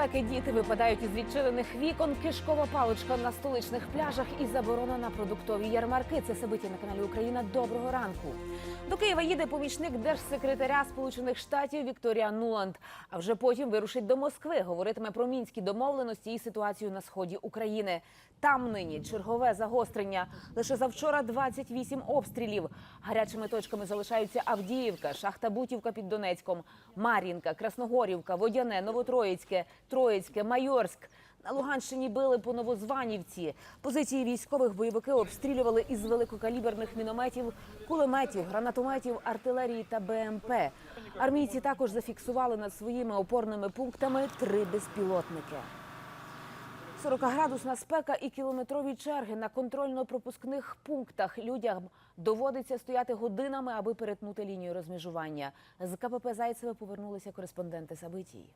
спеки діти випадають із відчинених вікон, кишкова паличка на столичних пляжах і заборона на продуктові ярмарки. Це собиті на каналі Україна. Доброго ранку. До Києва їде помічник держсекретаря Сполучених Штатів Вікторія Нуланд. А вже потім вирушить до Москви. Говоритиме про мінські домовленості і ситуацію на сході України. Там нині чергове загострення. Лише завчора 28 обстрілів. Гарячими точками залишаються Авдіївка, Шахта Бутівка під Донецьком, Мар'їнка, Красногорівка, Водяне, Новотроїцьке, Троїцьке, Майорськ. На Луганщині били по Новозванівці. Позиції військових бойовики обстрілювали із великокаліберних мінометів, кулеметів, гранатометів, артилерії та БМП. Армійці також зафіксували над своїми опорними пунктами три безпілотники. 40-градусна спека і кілометрові черги на контрольно-пропускних пунктах. Людям доводиться стояти годинами, аби перетнути лінію розмежування. З КПП Зайцеве повернулися кореспонденти Сабитії.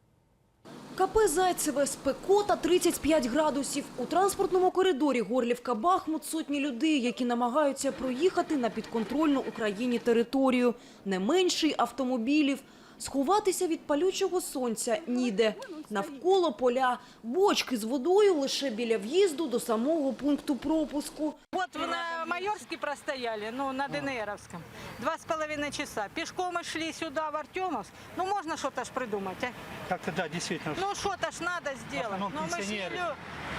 КП Зайцеве спекота 35 градусів. У транспортному коридорі Горлівка-Бахмут сотні людей, які намагаються проїхати на підконтрольну Україні територію. Не менший автомобілів. Сховатися від палючого сонця ніде. Навколо поля бочки з водою лише біля в'їзду до самого пункту пропуску. Вот на Майорске простояли, ну, на ДНРовском. Два с половиной часа. Пешком и шли сюда, в Артемовск. Ну, можно что-то ж придумать, а? Как-то да, действительно. Ну, что-то ж надо сделать. основном Ну, мы ж не пенсионеры. лю-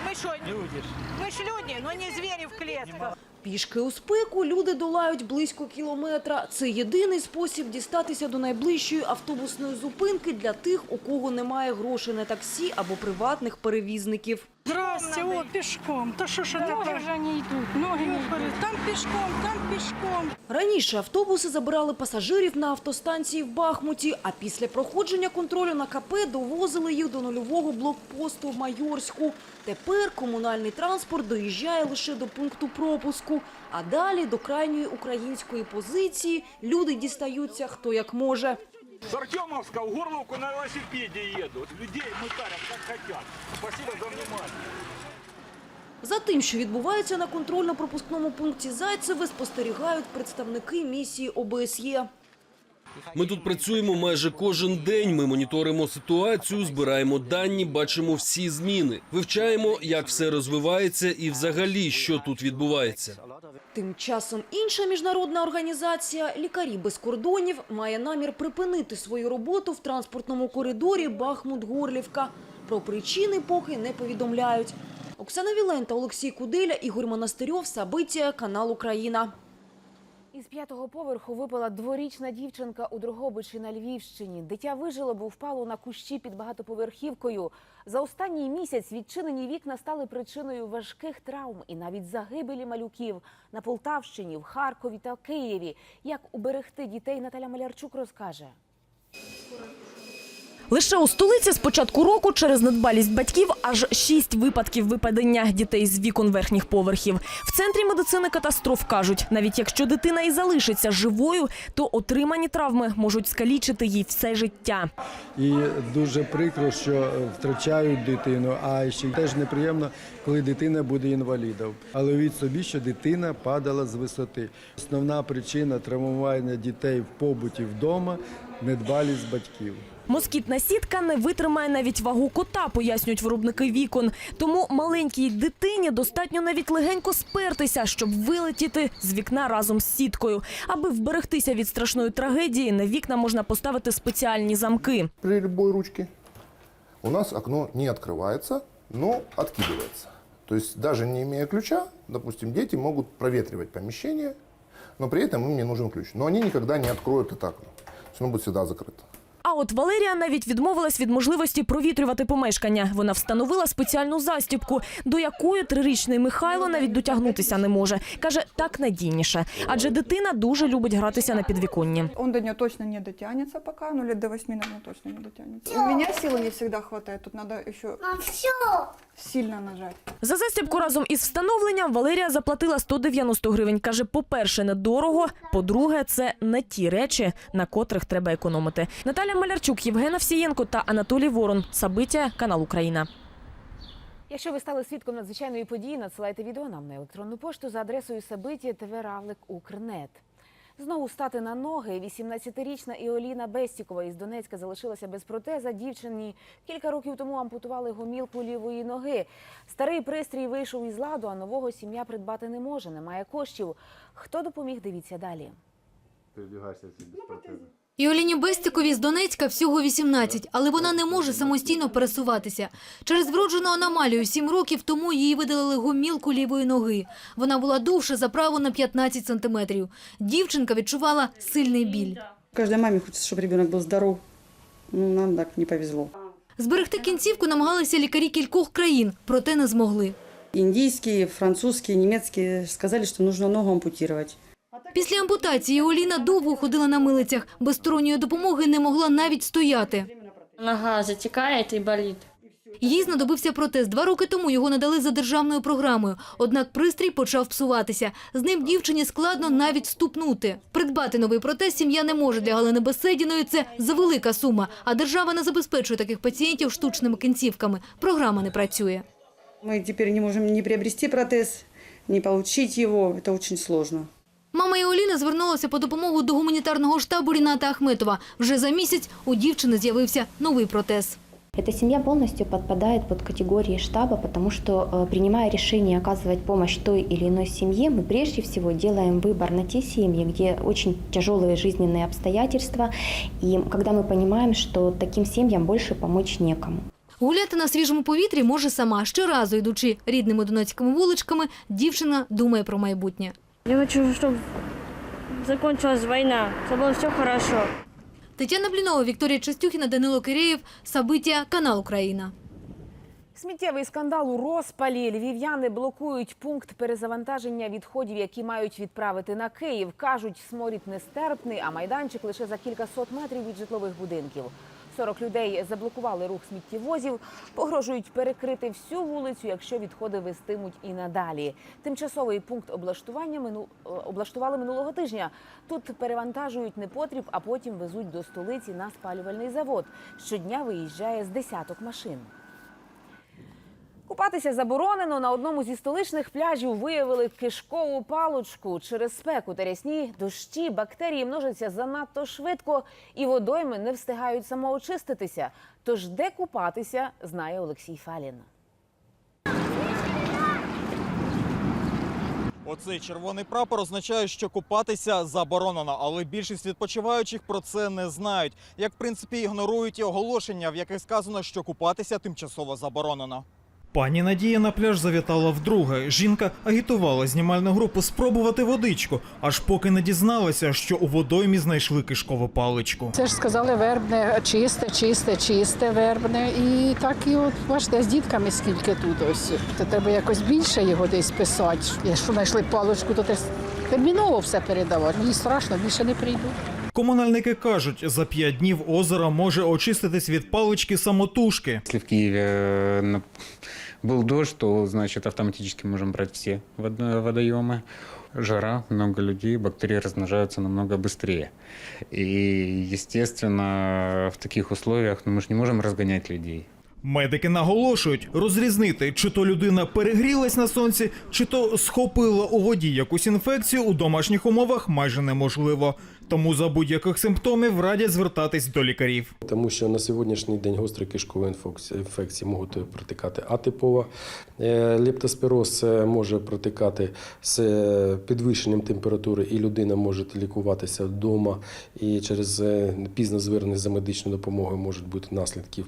Мы что, Люди ж. мы ж люди, но не звери в клетках. Пішки у спеку люди долають близько кілометра. Це єдиний спосіб дістатися до найближчої автобусної зупинки для тих, у кого немає грошей на таксі або приватних перевізників. Здрасте, о, пешком. Та що ж Ноги вже не йдуть, ноги не йдуть. Там пішком, там пішком. Раніше автобуси забирали пасажирів на автостанції в Бахмуті, а після проходження контролю на КП довозили їх до нульового блокпосту в Майорську. Тепер комунальний транспорт доїжджає лише до пункту пропуску, а далі до крайньої української позиції люди дістаються хто як може. С Артемовска в Горловку на велосипеде еду. Людей мытарят как хотят. Спасибо за внимание. За тим, що відбувається на контрольно-пропускному пункті Зайцеве, спостерігають представники місії ОБСЄ. Ми тут працюємо майже кожен день. Ми моніторимо ситуацію, збираємо дані, бачимо всі зміни, вивчаємо, як все розвивається і взагалі що тут відбувається. Тим часом інша міжнародна організація «Лікарі без кордонів» має намір припинити свою роботу в транспортному коридорі Бахмут-Горлівка. Про причини поки не повідомляють. Оксана Вілента, Олексій Куделя, Ігор Монастирьов, Сабиття, канал Україна. Із п'ятого поверху випала дворічна дівчинка у Дрогобичі на Львівщині. Дитя вижило, бо впало на кущі під багатоповерхівкою. За останній місяць відчинені вікна стали причиною важких травм і навіть загибелі малюків на Полтавщині, в Харкові та Києві. Як уберегти дітей, Наталя Малярчук розкаже. Лише у столиці з початку року через недбалість батьків аж шість випадків випадення дітей з вікон верхніх поверхів. В центрі медицини катастроф кажуть, навіть якщо дитина і залишиться живою, то отримані травми можуть скалічити їй все життя. І дуже прикро, що втрачають дитину. А ще теж неприємно, коли дитина буде інвалідом. Але від собі, що дитина падала з висоти. Основна причина травмування дітей в побуті вдома недбалість батьків. Москітна сітка не витримає навіть вагу кота, пояснюють виробники вікон. Тому маленькій дитині достатньо навіть легенько спертися, щоб вилетіти з вікна разом з сіткою. Аби вберегтися від страшної трагедії, на вікна можна поставити спеціальні замки. при любой ручке у нас окно не открывается, но откидывается. То есть даже не имея ключа, допустим, дети могут проветривать помещение, но при этом им не нужен ключ. Но они никогда не откроют это окно. То есть оно будет всегда закрыто. А от Валерія навіть відмовилась від можливості провітрювати помешкання. Вона встановила спеціальну застібку, до якої трирічний Михайло навіть дотягнутися не може. Каже, так надійніше, адже дитина дуже любить гратися на підвіконні. Он до нього точно не дотягнеться пока, ну лет до восьми, наверное, точно не дотягнеться. У меня сили не всегда вистачає, тут надо еще сильно нажать. За застібку разом із встановленням Валерія заплатила 190 гривень. Каже, по-перше, недорого, по-друге, це не ті речі, на котрих треба економити. Наталя Малярчук, Євгена Всієнко та Анатолій Ворон. Сабиття, канал Україна. Якщо ви стали свідком надзвичайної події, надсилайте відео нам на електронну пошту за адресою Сабиті ТВ Равлик Укрнет. Знову стати на ноги. 18-річна Іоліна Бестікова із Донецька залишилася без протеза. Дівчині кілька років тому ампутували гомілку лівої ноги. Старий пристрій вийшов із ладу, а нового сім'я придбати не може. Немає коштів. Хто допоміг? Дивіться далі. Іоліні Бестикові з Донецька всього 18, але вона не може самостійно пересуватися. Через вроджену аномалію 7 років тому їй видалили гомілку лівої ноги. Вона була довше за праву на 15 сантиметрів. Дівчинка відчувала сильний біль. Каждой маме хочется, чтобы ребенок был здоров. Ну, нам так не повезло. Зберегти кінцівку намагалися лікарі кількох країн, проте не змогли. Индийские, французские, немецкие сказали, что нужно ногу ампутировать. Після ампутації Оліна довго ходила на милицях. Без сторонньої допомоги не могла навіть стояти. Нога затекает и болит. Їй знадобився протез. Два роки тому його надали за державною програмою. Однак пристрій почав псуватися. З ним дівчині складно навіть ступнути. Придбати новий протез сім'я не може. Для Галини Беседіної це завелика сума. А держава не забезпечує таких пацієнтів штучними кінцівками. Програма не працює. Мы теперь не можем ни приобрести протез, ни получить его. Это очень сложно. Мама Іоліни звернулася по допомогу до гуманітарного штабу Ріната Ахметова. Вже за місяць у дівчини з'явився новий протез. Эта семья полностью подпадает под категории штаба, потому что, э, принимая решение оказывать помощь той или иной семье, мы прежде всего делаем выбор на те семьи, где очень тяжелые жизненные обстоятельства, и когда мы понимаем, что таким семьям больше помочь некому. Гуляти на свіжому повітрі може сама. Щоразу, йдучи рідними донецькими вуличками, дівчина думає про майбутнє. Я хочу, чтобы закончилась война, чтобы было все хорошо. Тетяна Блінова, Вікторія Чистюхіна, Данило Киреєв, Сабиття, канал Україна. Сміттєвий скандал у розпалі. Львів'яни блокують пункт перезавантаження відходів, які мають відправити на Київ. Кажуть, сморід нестерпний, а майданчик лише за кілька сот метрів від житлових будинків. 40 людей заблокували рух сміттєвозів, погрожують перекрити всю вулицю, якщо відходи вестимуть і надалі. Тимчасовий пункт облаштування мину... е, облаштували минулого тижня. Тут перевантажують непотріб, а потім везуть до столиці на спалювальний завод. Щодня виїжджає з десяток машин. Купатися заборонено. На одному зі столичних пляжів виявили кишкову паличку. Через спеку та рясні дощі бактерії множаться занадто швидко, і водойми не встигають самоочиститися. Тож де купатися, знає Олексій Фалін. Оцей червоний прапор означає, що купатися заборонено, але більшість відпочиваючих про це не знають. Як в принципі ігнорують і оголошення, в яких сказано, що купатися тимчасово заборонено. Пані Надія на пляж завітала вдруге. Жінка агітувала знімальну групу спробувати водичку, аж поки не дізналася, що у водоймі знайшли кишкову паличку. Це ж сказали вербне, чисте, чисте, чисте вербне. І так і от бачите, з дітками скільки тут ось. То треба якось більше його десь писати. Якщо знайшли паличку, то теж терміново все передавати. Мені страшно, більше не прийду. Комунальники кажуть, за п'ять днів озеро може очиститись від палички самотужки. В Киеве э, на- был дождь, то, значит, автоматически можем брать все вод- водоемы. Жара, много людей, бактерии размножаются намного быстрее. И, естественно, в таких условиях ну, мы же не можем разгонять людей. Медики наголошують, розрізнити, чи то людина перегрілась на сонці, чи то схопила у воді якусь інфекцію у домашніх умовах майже неможливо. Тому за будь-яких симптомів радять звертатись до лікарів. Тому що на сьогоднішній день гострі кишкові інфекції, можуть протикати атипова. Е, Лептоспіроз може протикати з е, підвищенням температури, і людина може лікуватися вдома. І через е, пізно звернення за медичною допомогою можуть бути наслідки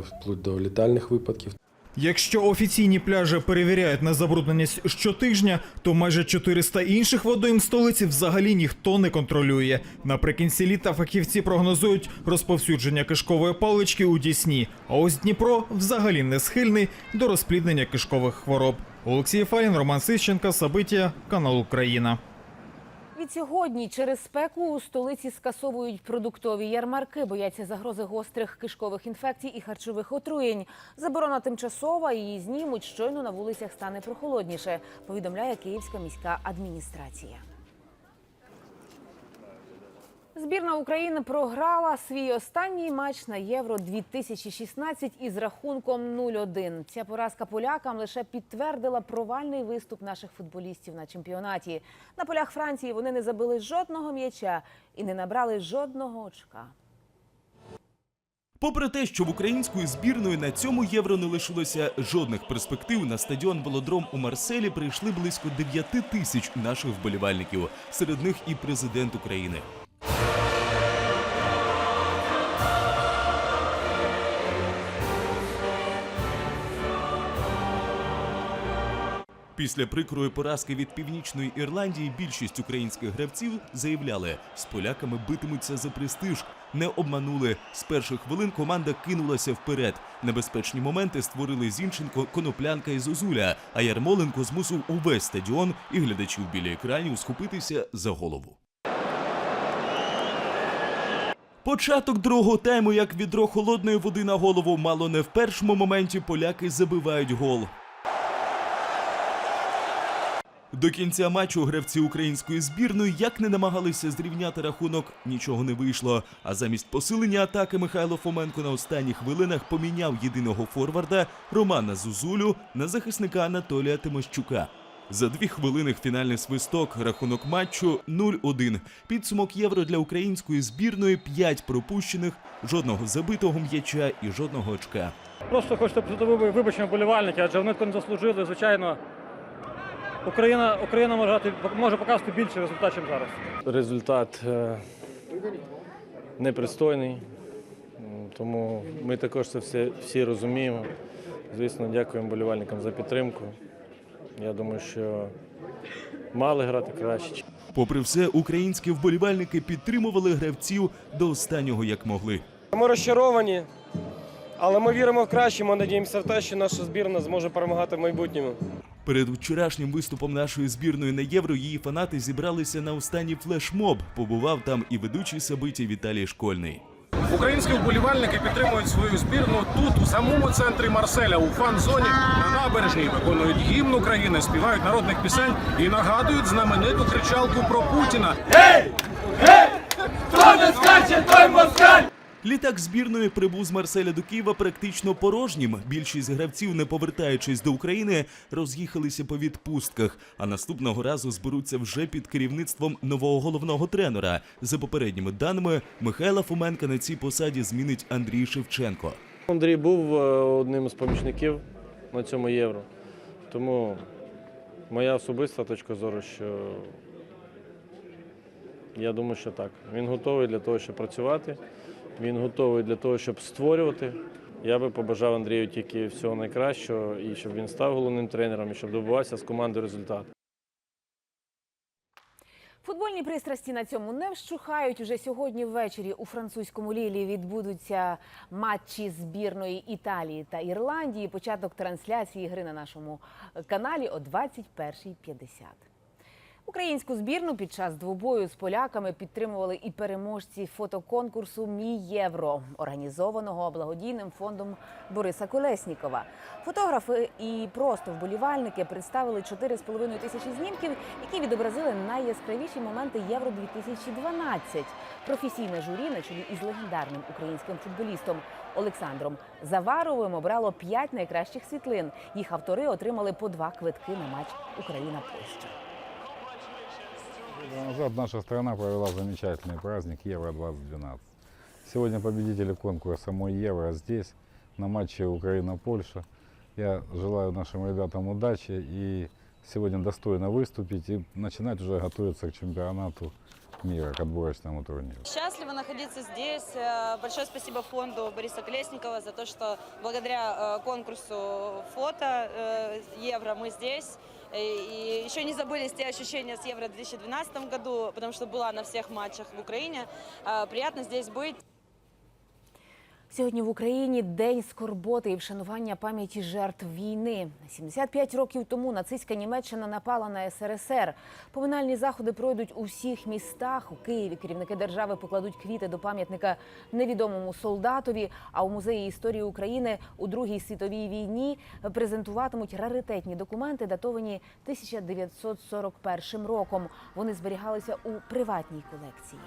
вплоть до літальних випадків. Якщо офіційні пляжі перевіряють на забрудненість щотижня, то майже 400 інших водойм столиці взагалі ніхто не контролює. Наприкінці літа фахівці прогнозують розповсюдження кишкової палички у Дісні. А ось Дніпро взагалі не схильний до розпліднення кишкових хвороб. Олексій Фалін, Роман Сищенка, Сабиття, канал Україна. Від сьогодні через спеку у столиці скасовують продуктові ярмарки, бояться загрози гострих кишкових інфекцій і харчових отруєнь. Заборона тимчасова, її знімуть щойно на вулицях стане прохолодніше. Повідомляє Київська міська адміністрація. Збірна України програла свій останній матч на Євро 2016 із рахунком 0-1. Ця поразка полякам лише підтвердила провальний виступ наших футболістів на чемпіонаті. На полях Франції вони не забили жодного м'яча і не набрали жодного очка. Попри те, що в української збірної на цьому євро не лишилося жодних перспектив, на стадіон Велодром у Марселі прийшли близько 9 тисяч наших вболівальників. Серед них і президент України. Після прикрої поразки від північної Ірландії більшість українських гравців заявляли, з поляками битимуться за престиж. Не обманули. З перших хвилин команда кинулася вперед. Небезпечні моменти створили Зінченко, Коноплянка і Зозуля. А Ярмоленко змусив увесь стадіон і глядачів біля екранів схопитися за голову. Початок другого тайму, як відро холодної води на голову, мало не в першому моменті поляки забивають гол. До кінця матчу гравці української збірної як не намагалися зрівняти рахунок, нічого не вийшло. А замість посилення атаки Михайло Фоменко на останніх хвилинах поміняв єдиного форварда Романа Зузулю на захисника Анатолія Тимощука. За дві хвилини фінальний свисток, рахунок матчу 0-1. Підсумок євро для української збірної 5 пропущених, жодного забитого м'яча і жодного очка. Просто просити вибачення вболівальники, адже вони не заслужили. Звичайно, Україна, Україна може, грати- може показати більше результат, ніж зараз. Результат е, непристойний, тому ми також це все, всі розуміємо. Звісно, дякуємо болівальникам за підтримку. Я думаю, що мали грати краще. Попри все, українські вболівальники підтримували гравців до останнього як могли. Ми розчаровані, але ми віримо в краще. Ми надіємося в те, що наша збірна зможе перемагати в майбутньому. Перед вчорашнім виступом нашої збірної на євро її фанати зібралися на останній флешмоб. Побував там і ведучий собиті Віталій Школьний. Українські вболівальники підтримують свою збірну тут, у самому центрі Марселя, у фан-зоні на набережній. Виконують гімн України, співають народних пісень і нагадують знамениту кричалку про Путіна. Літак збірної прибув з Марселя до Києва практично порожнім. Більшість гравців, не повертаючись до України, роз'їхалися по відпустках. А наступного разу зберуться вже під керівництвом нового головного тренера. За попередніми даними, Михайла Фоменка на цій посаді змінить Андрій Шевченко. Андрій був е, одним з помічників на цьому євро. Тому моя особиста точка зору, що я думаю, що так. Він готовий для того, щоб працювати. Він готовий для того, щоб створювати. Я би побажав Андрію тільки всього найкращого і щоб він став головним тренером і щоб добивався з команди результату. Футбольні пристрасті на цьому не вщухають. Уже сьогодні ввечері у французькому лілі відбудуться матчі збірної Італії та Ірландії. Початок трансляції гри на нашому каналі о 21.50. Українську збірну під час двобою з поляками підтримували і переможці фотоконкурсу Мій євро, організованого благодійним фондом Бориса Колеснікова. Фотографи і просто вболівальники представили 4,5 тисячі знімків, які відобразили найяскравіші моменти Євро 2012. Професійне журі на чолі із легендарним українським футболістом Олександром Заваровим обрало 5 найкращих світлин. Їх автори отримали по два квитки на матч Україна-Польща. Назад наша страна провела замечательный праздник Евро-2012. Сегодня победители конкурса «Мой Евро» здесь, на матче Украина-Польша. Я желаю нашим ребятам удачи и сегодня достойно выступить и начинать уже готовиться к чемпионату мира, к отборочному турниру. Счастлива находиться здесь. Э, Большое спасибо фонду Бориса Колесникова за то, что благодаря э, конкурсу фото э, Евро мы здесь. Э, И еще не забылись те ощущения с Евро в 2012 году, потому что была на всех матчах в Украине. Э, Приятно здесь быть. Сьогодні в Україні день скорботи і вшанування пам'яті жертв війни. 75 років тому нацистська Німеччина напала на СРСР. Поминальні заходи пройдуть у всіх містах. У Києві керівники держави покладуть квіти до пам'ятника невідомому солдатові. А у музеї історії України у Другій світовій війні презентуватимуть раритетні документи, датовані 1941 роком. Вони зберігалися у приватній колекції.